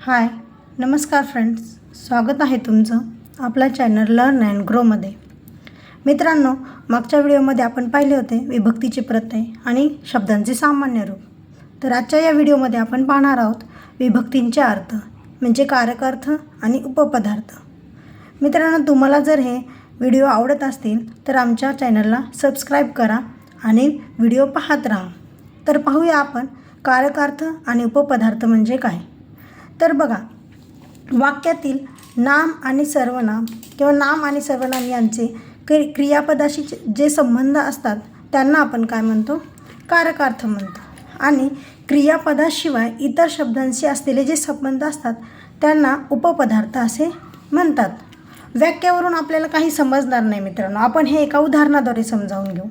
हाय नमस्कार फ्रेंड्स स्वागत आहे तुमचं आपल्या चॅनल लर्न अँड ग्रोमध्ये मित्रांनो मागच्या व्हिडिओमध्ये आपण पाहिले होते विभक्तीचे प्रत्यय आणि शब्दांचे सामान्य रूप. तर आजच्या या व्हिडिओमध्ये आपण पाहणार आहोत विभक्तींचे अर्थ म्हणजे कारकार्थ आणि उपपदार्थ. मित्रांनो तुम्हाला जर हे व्हिडिओ आवडत असतील तर आमच्या चॅनलला सबस्क्राईब करा आणि व्हिडिओ पाहत राहा. तर पाहूया आपण कारकार्थ आणि उपपदार्थ म्हणजे काय. तर बघा वाक्यातील नाम आणि सर्वनाम किंवा नाम आणि सर्वनाम यांचे क्रि क्रियापदाशी जे- जे संबंध असतात त्यांना आपण काय म्हणतो? कारकार्थ म्हणतो. आणि क्रियापदाशिवाय इतर शब्दांशी असलेले जे संबंध असतात त्यांना उपपदार्थ असे म्हणतात. वाक्यावरून आपल्याला काही समजणार नाही मित्रांनो. आपण हे एका उदाहरणाद्वारे समजावून घेऊ.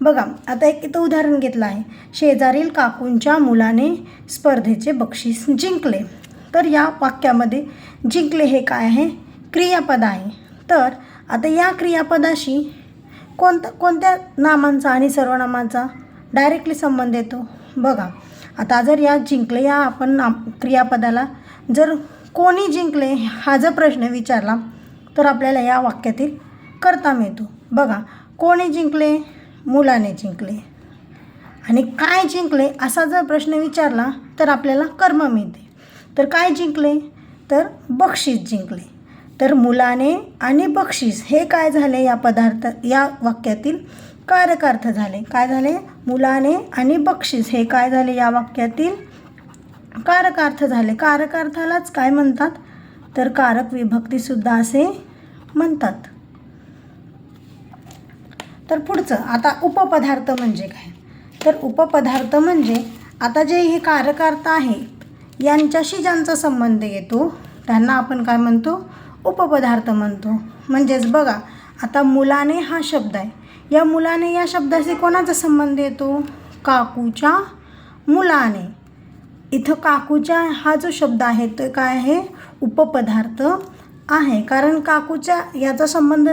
बघा आता एक इथं उदाहरण घेतलं आहे. शेजारील काकूंच्या मुलाने स्पर्धेचे बक्षीस जिंकले. तर या वाक्यामध्ये जिंकले हे काय आहे? क्रियापद आहे. तर आता या क्रियापदाशी कोणत्या कोणत्या नामांचा आणि सर्वनामांचा डायरेक्टली संबंध येतो? बघा आता जर या जिंकले या आपण नाम क्रियापदाला जर कोणी जिंकले हा जर प्रश्न विचारला तर आपल्याला या वाक्यातील करता मिळतो. बघा कोणी जिंकले? मुलाने जिंकले. आणि काय जिंकले असा जर प्रश्न विचारला तर आपल्याला कर्म मिळते. तर काय जिंकले? तर बक्षीस जिंकले. तर मुलाने आणि बक्षीस हे काय झाले? या पदार्थ या वाक्यातील कारकार्थ झाले. काय झाले? मुलाने आणि बक्षीस हे काय झाले? या वाक्यातील कारकार्थ झाले. कारकार्थालाच काय म्हणतात? तर कारक विभक्तीसुद्धा असे म्हणतात. तर पुढचं आता उपपदार्थ म्हणजे काय? तर उपपदार्थ म्हणजे आता जे हे कारकार्थ आहे यांच्याशी ज्यांचा संबंध येतो त्यांना आपण काय म्हणतो? उपपदार्थ म्हणतो. म्हणजेच बघा आता मुलाने हा शब्द आहे. या मुलाने या शब्दाशी कोणाचा संबंध येतो? काकूच्या मुलाने. इथं काकूच्या हा जो शब्द आहे तो काय आहे? उपपदार्थ आहे. कारण काकूच्या याचा संबंध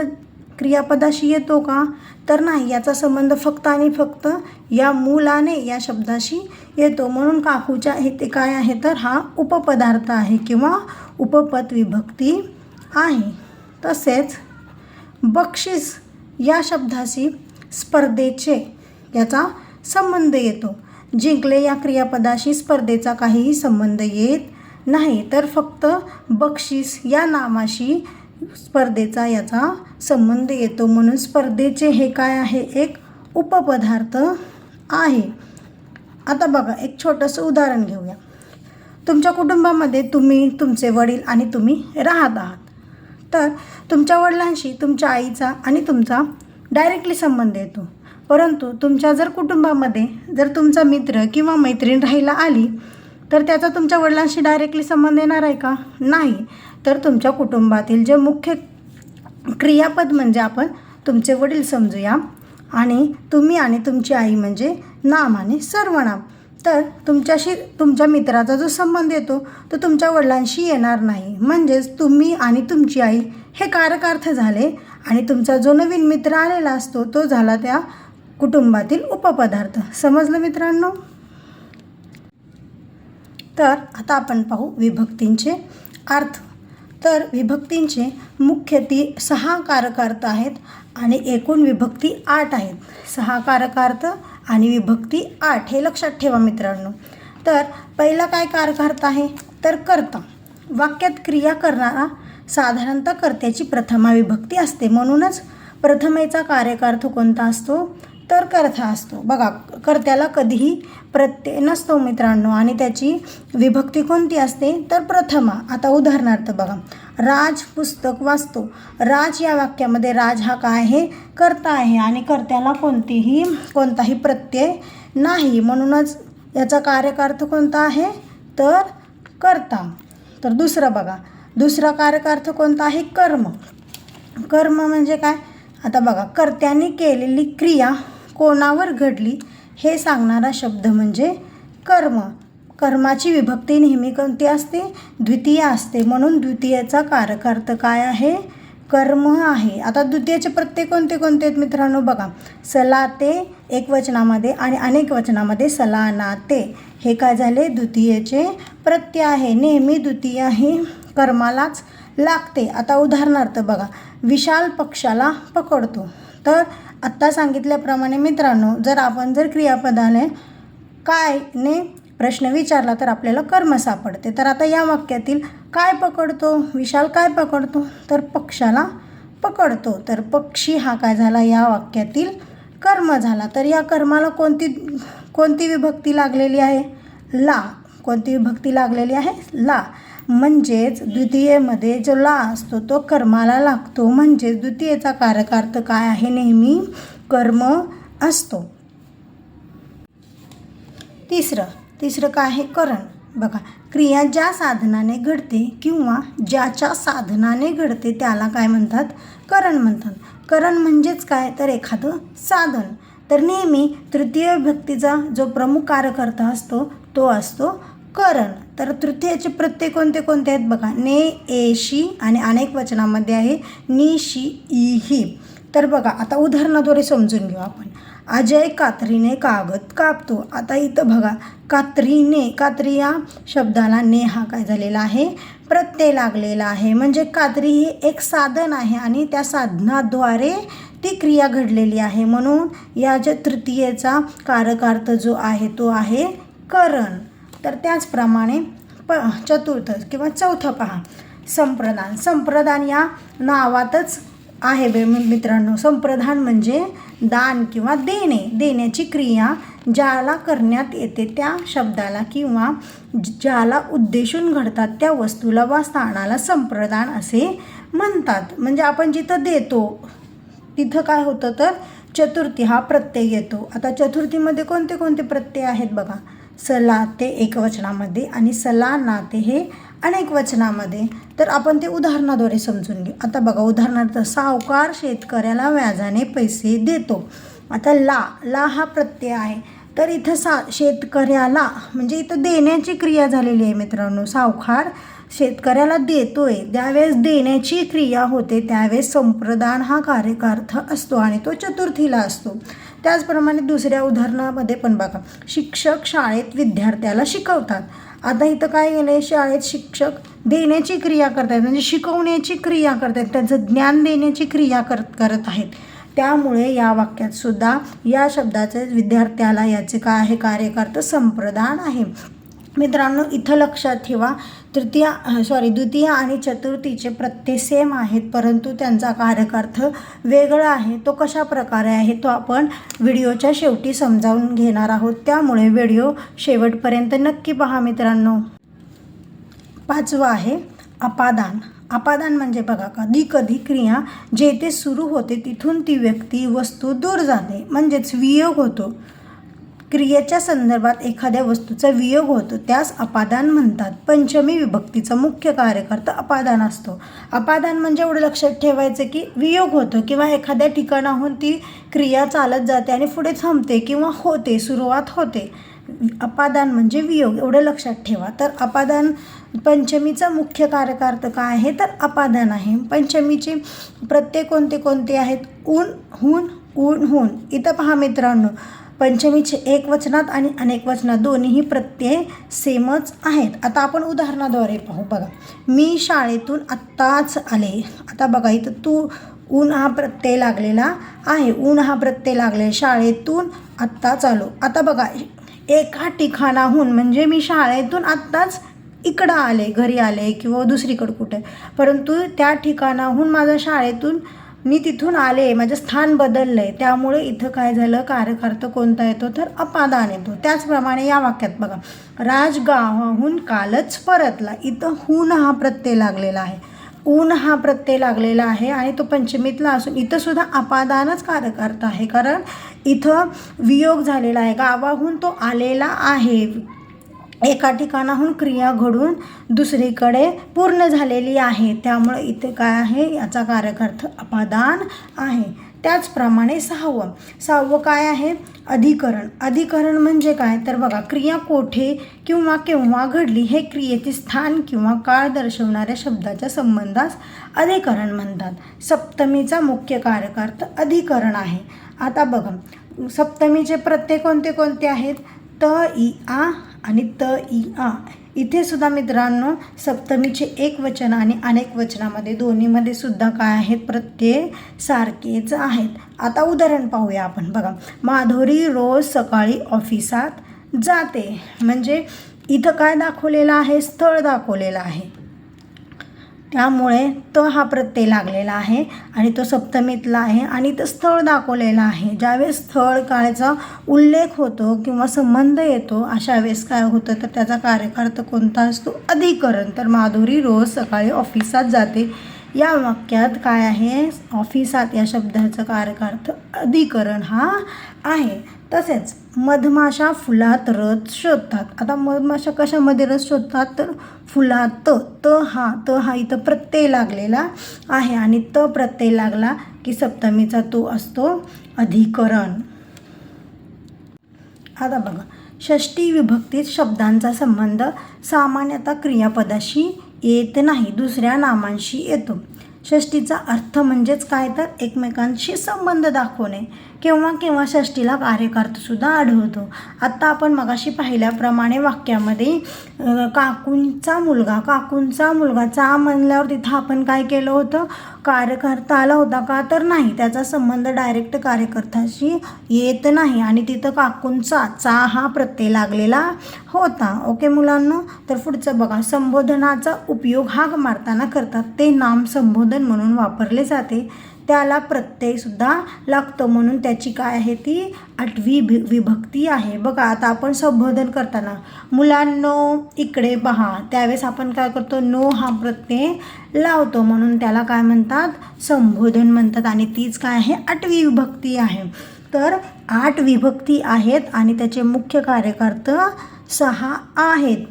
क्रियापदाशी येतो का? तर नाही याचा संबंध फक्त आणि फक्त या मुलाने या शब्दाशी येतो. म्हणून काकूच्या हे ते काय आहे तर हा उपपदार्थ आहे किंवा उपपद विभक्ती आहे. तसेच बक्षीस या शब्दाशी स्पर्धेचे याचा संबंध येतो. जिंकले या क्रियापदाशी स्पर्धेचा काहीही संबंध येत नाही. तर फक्त बक्षीस या नामाशी स्पर्धेचा याचा संबंध येतो. म्हणून स्पर्धेचे हे काय आहे? एक उपपदार्थ आहे. आता बघा एक छोटंसं उदाहरण घेऊया. तुमच्या कुटुंबामध्ये तुम्ही तुमचे वडील आणि तुम्ही राहत आहात. तर तुमच्या वडिलांशी तुमच्या आईचा आणि तुमचा डायरेक्टली संबंध येतो. परंतु तुमच्या जर कुटुंबामध्ये जर तुमचा मित्र किंवा मैत्रीण राहायला आली तर त्याचा तुमच्या वडिलांशी डायरेक्टली संबंध येणार आहे का? नाही. तर तुमच्या कुटुंबातील जे मुख्य क्रियापद म्हणजे आपण तुमचे वडील समजूया. आणि तुम्ही आणि तुमची आई म्हणजे नाम आणि सर्वनाम. तर तुमच्याशी तुमच्या मित्राचा जो संबंध येतो तो तुमच्या वडिलांशी येणार नाही. म्हणजेच तुम्ही आणि तुमची आई हे कारकार्थ झाले आणि तुमचा जो नवीन मित्र आलेला असतो तो झाला त्या कुटुंबातील उपपदार्थ. समजलं मित्रांनो? तर आता आपण पाहू विभक्तींचे अर्थ. तर विभक्तींचे मुख्य ती सहा कारकार्थ आहेत आणि एकूण विभक्ती आठ आहेत. सहा कारकार्थ आणि विभक्ती आठ हे लक्षात ठेवा मित्रांनो. तर पहिला काय कारकार्थ आहे? तर कर्ता. वाक्यात क्रिया करणारा साधारणतः कर्त्याची प्रथमा विभक्ती असते. म्हणूनच प्रथमेचा कार्यकार्थ कोणता असतो? तर कर्ता असतो. बघा कर्त्याला कधीही प्रत्यय नसतो मित्रांनो आणि त्याची विभक्ती कोणती असते? तर प्रथमा. आता उदाहरणार्थ बघा. राज पुस्तक वाचतो. राज या वाक्यामध्ये राज हा काय आहे? कर्ता आहे आणि कर्त्याला कोणतीही कोणताही प्रत्यय नाही. म्हणूनच याचा कार्यकार्थ कोणता आहे? तर कर्ता. तर दुसरं बघा. दुसरा कार्यकार्थ कोणता आहे? कर्म. कर्म म्हणजे काय? आता बघा. कर्त्याने केलेली क्रिया कोणावर घडली? हे सांगणारा शब्द म्हणजे कर्म. कर्माची विभक्ती नेहमी कोणती असते? द्वितीय असते. म्हणून द्वितीयचा कारकार्थ काय आहे? कर्म आहे. आता द्वितीयचे प्रत्यय कोणते कोणते आहेत मित्रांनो? बघा. सलाते एक वचनामध्ये आणि अनेक वचनामध्ये सलानाते. हे काय झाले? द्वितीयचे प्रत्यय आहे. नेहमी द्वितीय हे कर्मालाच लागते. आता उदाहरणार्थ बघा. विशाल पक्षाला पकडतो. तर आत्ता सांगितल्याप्रमाणे मित्रांनो जर आपण जर क्रियापदाने काय ने प्रश्न विचारला तर आपल्याला कर्म सापडते. तर आता या वाक्यातील काय पकडतो? विशाल काय पकडतो? तर पक्षाला पकडतो. तर पक्षी हा काय झाला? या वाक्यातील कर्म झाला. तर या कर्माला कोणती कोणती विभक्ती लागलेली आहे? ला. कोणती विभक्ती लागलेली आहे? ला. म्हणजेच द्वितीयेमध्ये जो ला असतो तो कर्माला लागतो. म्हणजेच द्वितीयेचा कारकार्थ काय आहे? नेहमी कर्म असतो. तिसरं तिसरं काय आहे? करण. बघा क्रिया ज्या साधनाने घडते किंवा ज्याच्या साधनाने घडते त्याला काय म्हणतात? करण म्हणतात. करण म्हणजेच काय? तर एखादं साधन. तर नेहमी तृतीय भक्तीचा जो प्रमुख कार्यकर्ता असतो तो असतो करण. तर तृतीयाचे प्रत्यय कोणते कोणते आहेत? बघा ने एशी आणि अनेक वचनामध्ये आहे निशी ई ही. तर बघा आता उदाहरणाद्वारे समजून घेऊ आपण. अजय कात्रीने कागद कापतो. आता इथं बघा कात्रीने कात्री या शब्दाला ने हा काय झालेला आहे? प्रत्यय लागलेला आहे. म्हणजे कात्री ही एक साधन आहे आणि त्या साधनाद्वारे ती क्रिया घडलेली आहे. म्हणून या ज्या तृतीयेचा कारकार्थ जो आहे तो आहे करण. तर त्याचप्रमाणे प चतुर्थ किंवा चौथं पहा. संप्रदान. संप्रदान या नावातच आहे बे मित्रांनो. संप्रदान म्हणजे दान किंवा देणे. देण्याची क्रिया ज्याला करण्यात येते त्या शब्दाला किंवा ज्याला उद्देशून घडतात त्या वस्तूला वा स्थानाला संप्रदान असे म्हणतात. म्हणजे आपण जिथं देतो तिथं काय होतं तर चतुर्थी हा प्रत्यय येतो. आता चतुर्थीमध्ये कोणते कोणते प्रत्यय आहेत बघा. सला ते एकवचनामध्ये आणि सला नाते हे अनेक वचनामध्ये. तर आपण ते उदाहरणाद्वारे समजून घेऊ. आता बघा उदाहरणार्थ सावकार शेतकऱ्याला व्याजाने पैसे देतो. आता ला ला हा प्रत्यय आहे. तर इथं सा शेतकऱ्याला म्हणजे इथं देण्याची क्रिया झालेली आहे मित्रांनो. सावकार शेतकऱ्याला देतोय. त्यावेळेस देण्याची क्रिया होते त्यावेळेस संप्रदान हा कार्यकार्थ असतो आणि तो चतुर्थीला असतो. त्याचप्रमाणे दुसऱ्या उदाहरणामध्ये पण बघा शिक्षक शाळेत विद्यार्थ्याला शिकवतात. आता इथं काय केलं आहे शाळेत शिक्षक देण्याची क्रिया करत आहेत म्हणजे शिकवण्याची क्रिया करत आहेत त्यांचं ज्ञान देण्याची क्रिया करत करत आहेत. त्यामुळे या वाक्यात सुद्धा या शब्दाचे विद्यार्थ्याला याचे काय आहे कार्यकर्ता संप्रदान आहे. मित्रांनो इथं लक्षात ठेवा तृतीय सॉरी द्वितीय आणि चतुर्थीचे प्रत्यय सेम आहेत परंतु त्यांचा कार्यकार्थ वेगळा आहे. तो कशा प्रकारे आहे तो आपण व्हिडिओच्या शेवटी समजावून घेणार आहोत. त्यामुळे व्हिडिओ शेवटपर्यंत नक्की पहा मित्रांनो. पाचवा आहे अपादान. अपादान म्हणजे बघा कधी कधी क्रिया जेथे सुरू होते तिथून ती व्यक्ती वस्तू दूर जाते. म्हणजेच वियोग होतो. क्रियेच्या संदर्भात एखाद्या वस्तूचा वियोग होतो त्यास अपादान म्हणतात. पंचमी विभक्तीचा मुख्य कार्यकर्ता अपादान असतो. अपादान म्हणजे एवढं लक्षात ठेवायचं की वियोग होतो किंवा एखाद्या ठिकाणाहून ती क्रिया चालत जाते आणि पुढे थांबते किंवा होते सुरुवात होते. अपादान म्हणजे वियोग एवढं लक्षात ठेवा. तर अपादान पंचमीचा मुख्य कार्यकार्थ काय आहे? तर अपादान आहे. पंचमीचे प्रत्येक कोणते कोणते आहेत? ऊन हून ऊन हून. इथं पहा मित्रांनो पंचमीचे एक वचनात आणि अनेक वचनात दोन्हीही प्रत्यय सेमच आहेत. आता आपण उदाहरणाद्वारे पाहू. बघा मी शाळेतून आत्ताच आले. आता बघा इथं तू ऊन हा प्रत्यय लागलेला आहे. ऊन हा प्रत्यय लागले शाळेतून आत्ताच आलो. आता बघा एका ठिकाणाहून म्हणजे मी शाळेतून आत्ताच इकडं आले घरी आले किंवा दुसरीकडं कुठे. परंतु त्या ठिकाणाहून माझ्या शाळेतून मी तिथून आले माझं स्थान बदललं आहे त्यामुळे इथं काय झालं? कार्यकर्ता कोणता येतो तर अपादान येतो. त्याचप्रमाणे या वाक्यात बघा. राजगावाहून कालच परतला. इथं हून हा प्रत्यय लागलेला आहे. ऊन हा प्रत्यय लागलेला आहे आणि तो पंचमीतला असून इथंसुद्धा अपादानच कार्यकर्ता आहे. कारण इथं वियोग झालेला आहे. गावाहून तो आलेला आहे. एका ठिकाणाहून क्रिया घडून दुसरीकडे पूर्ण झालेली आहे. त्यामुळे इथे काय आहे? याचा कार्यकर्थ अपादान आहे. त्याचप्रमाणे सहावं. सहावं काय आहे? अधिकरण. अधिकरण म्हणजे काय? तर बघा क्रिया कोठे किंवा केव्हा घडली हे क्रियेचे स्थान किंवा काळ दर्शवणाऱ्या शब्दाच्या संबंधास अधिकरण म्हणतात. सप्तमीचा मुख्य कारकार्थ अधिकरण आहे. आता बघा सप्तमीचे प्रत्यय कोणते कोणते आहेत? त इ आ आणि त इ आ. इथे सुद्धा मित्रांनो सप्तमीचे एक वचन आणि अनेक वचनामध्ये दोन्हीमध्ये सुद्धा काय आहेत? प्रत्यय सारखेच आहेत. आता उदाहरण पाहूया आपण. बघा माधुरी रोज सकाळी ऑफिसात जाते. म्हणजे इथं काय दाखवलेलं आहे? स्थळ दाखवलेलं आहे. त्यामुळे तो हा प्रत्यय लागलेला आहे आणि तो सप्तमीतला आहे आणि तो स्थळ दाखवलेला आहे. ज्यावेळेस स्थळ काळाचा उल्लेख होतो किंवा संबंध येतो अशा वेळेस काय होतं? तर त्याचा कार्यकर्त कोणता असतो? अधिकरण. तर माधुरी रोज सकाळी ऑफिसात जाते. या वाक्यात काय आहे? ऑफिसात या शब्दाचा कारकार्थ अधिकरण हा आहे. तसेच मधमाशा फुलात रस शोधतात. आता मधमाशा कशामध्ये रस शोधतात? तर फुलात त हा त हा इथं प्रत्यय लागलेला आहे आणि त प्रत्यय लागला की सप्तमीचा तो असतो अधिकरण. आता बघा षष्टी विभक्तीत शब्दांचा संबंध सामान्यतः क्रियापदाशी येत नाही दुसऱ्या नामांशी येतो. षष्टीचा अर्थ म्हणजेच काय? तर एकमेकांशी संबंध दाखवणे. केव्हा केव्हा षष्टीला कार्यकर्तसुद्धा आढळतो. आत्ता आपण मगाशी पाहिल्याप्रमाणे वाक्यामध्ये काकूंचा मुलगा काकूंचा मुलगा चा म्हणल्यावर तिथं आपण काय केलं होतं? कार्यकर्ता आला होता का तर नाही. त्याचा संबंध डायरेक्ट कार्यकर्त्याशी येत नाही आणि तिथं काकूंचा चा हा प्रत्यय लागलेला होता. ओके मुलांनो? तर पुढचं बघा. संबोधनाचा उपयोग हा मारताना करतात. ते नाम संबोधन म्हणून वापरले जाते. त्याला प्रत्ययसुद्धा लागतो. म्हणून त्याची काय आहे ती आठवी भि विभक्ती आहे. बघा आता आपण संबोधन करताना मुलांनो इकडे पहा. त्यावेळेस आपण काय करतो? नो हा प्रत्यय लावतो. म्हणून त्याला काय म्हणतात? संबोधन म्हणतात. आणि तीच काय आहे? आठवी विभक्ती आहे. तर आठ विभक्ती आहेत आणि त्याचे मुख्य कार्यकर्ता सहा आहेत.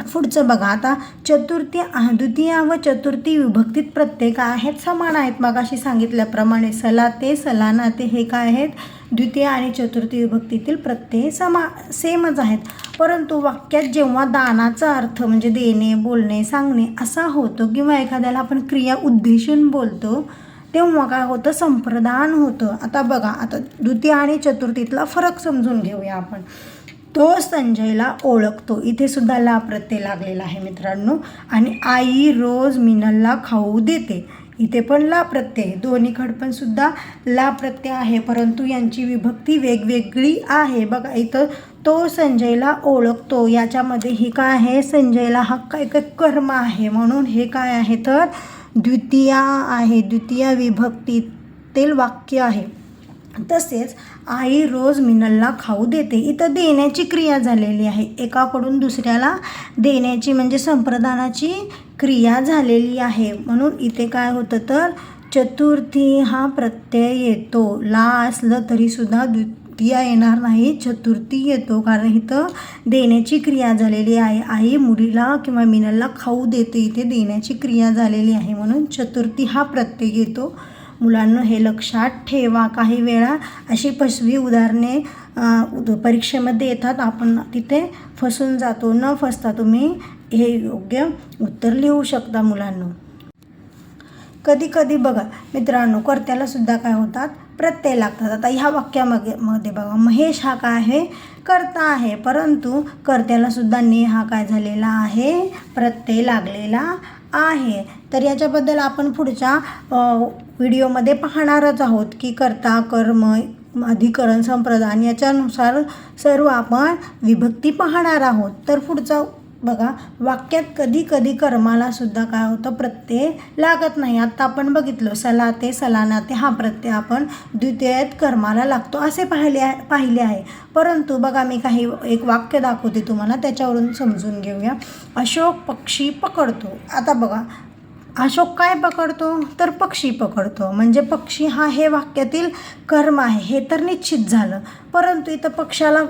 पुढचं बघा आता चतुर्थी द्वितीय व चतुर्थी विभक्तीत प्रत्यय काय आहेत समान आहेत. मगाशी सांगितल्याप्रमाणे सलाते सलानाते हे काय आहेत? द्वितीय आणि चतुर्थी विभक्तीतील प्रत्यय समा सेमच आहेत. परंतु वाक्यात जेव्हा दानाचा अर्थ म्हणजे देणे बोलणे सांगणे असा होतो किंवा एखाद्याला आपण क्रिया उद्देशून बोलतो तेव्हा काय होतं? संप्रदान होतं. आता बघा आता द्वितीय आणि चतुर्थीतला फरक समजून घेऊया आपण. तो संजयला ओळखतो. इथे सुद्धा ला प्रत्यय लागलेला आहे मित्रांनो. आणि आई रोज मिनलला खाऊ देते. इथे पण ला प्रत्यय दोन्हीकड पण सुद्धा ला प्रत्यय आहे. परंतु यांची विभक्ती वेगवेगळी आहे. बघा इथं तो संजयला ओळखतो. याच्यामध्ये हे काय आहे? संजयला हा काय काय कर्म आहे? म्हणून हे काय आहे? तर द्वितीया आहे. द्वितीया विभक्तीतील वाक्य आहे. तसेच आई रोज मिनलला खाऊ देते. इथं देण्याची क्रिया झालेली आहे. एकाकडून दुसऱ्याला देण्याची म्हणजे संप्रदानाची क्रिया झालेली आहे. म्हणून इथे काय होतं तर चतुर्थी हा प्रत्यय येतो. ला असलं तरीसुद्धा द्वितीया येणार नाही चतुर्थी येतो. कारण इथं देण्याची क्रिया झालेली आहे. आई मुलीला किंवा मिनलला खाऊ देते. इथे देण्याची क्रिया झालेली आहे. म्हणून चतुर्थी हा प्रत्यय येतो. मुलांना हे लक्षात ठेवा. काही वेळा अशी फसवी उदाहरणे परीक्षेमध्ये येतात. आपण तिथे फसून जातो. न फसता तुम्ही हे योग्य उत्तर लिहू शकता मुलांना. कधी कधी बघा मित्रांनो कर्त्याला सुद्धा काय होतात? प्रत्यय लागतात. आता ह्या वाक्यामध्ये मध्ये बघा महेश हा काय आहे? कर्ता आहे. परंतु कर्त्याला सुद्धा ने हा काय झालेला आहे? प्रत्यय लागलेला आहे. तर याच्याबद्दल आपण पुढच्या व्हिडिओमध्ये पाहणारच आहोत की कर्ता कर्म अधिकरण संप्रदान याच्यानुसार सर्व आपण विभक्ती पाहणार आहोत. तर पुढचा बघा वाक्यात कधी कधी कर्माला सुद्धा काय होतं प्रत्यय लागत नाही. आत्ता आपण बघितलं सलाते सलानाते हा प्रत्यय आपण द्वितीयत कर्माला लागतो असे पाहिले आहे पाहिले आहे. परंतु बघा मी काही एक वाक्य दाखवते तुम्हाला त्याच्यावरून समजून घेऊया. अशोक पक्षी पकडतो. आता बघा अशोक काय पकडतो? तर पक्षी पकडतो. म्हणजे पक्षी हा हे वाक्यातील कर्म आहे हे तर निश्चित झालं. परंतु इथं पक्षाला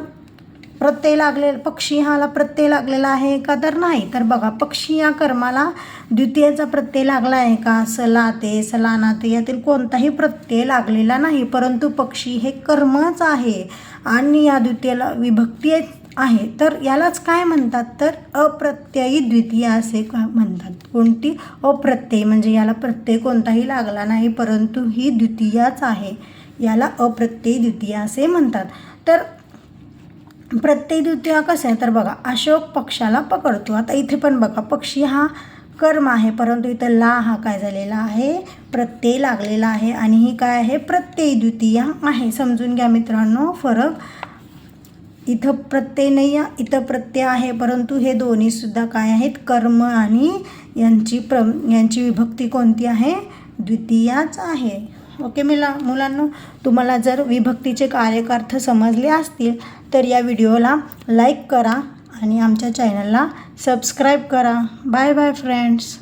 प्रत्यय लागले पक्षी हाला प्रत्यय लागलेला आहे का? तर नाही. तर बघा पक्षी या कर्माला द्वितीयचा प्रत्यय लागला आहे का? सलाते सलानाते यातील कोणताही प्रत्यय लागलेला नाही. परंतु पक्षी हे कर्मच आहे आणि या द्वितीयला विभक्ती आहे. तर यालाच काय म्हणतात? तर अप्रत्ययी द्वितीय असे का म्हणतात? कोणती? अप्रत्यय. म्हणजे याला प्रत्यय कोणताही लागला नाही परंतु ही द्वितीयाच आहे. याला अप्रत्ययी द्वितीय असे म्हणतात. तर प्रत्यय द्वितीय कसं आहे? तर बघा अशोक पक्षाला पकडतो. आता इथे पण बघा पक्षी हा कर्म आहे परंतु इथं ला हा काय झालेला आहे? प्रत्यय लागलेला आहे आणि ही काय आहे? प्रत्यय द्वितीय आहे. समजून घ्या मित्रांनो फरक. इथं प्रत्यय नाही आहे इथं प्रत्यय आहे परंतु हे दोन्हीसुद्धा काय आहेत? कर्म आणि यांची प्र यांची विभक्ती कोणती आहे? द्वितीयाच आहे. ओके मिला मुलांना तुम्हाला जर विभक्तीचे कार्यकार्थ समजले असतील तर या व्हिडिओला लाईक करा आणि आमच्या चॅनलला सबस्क्राईब करा. Bye bye friends.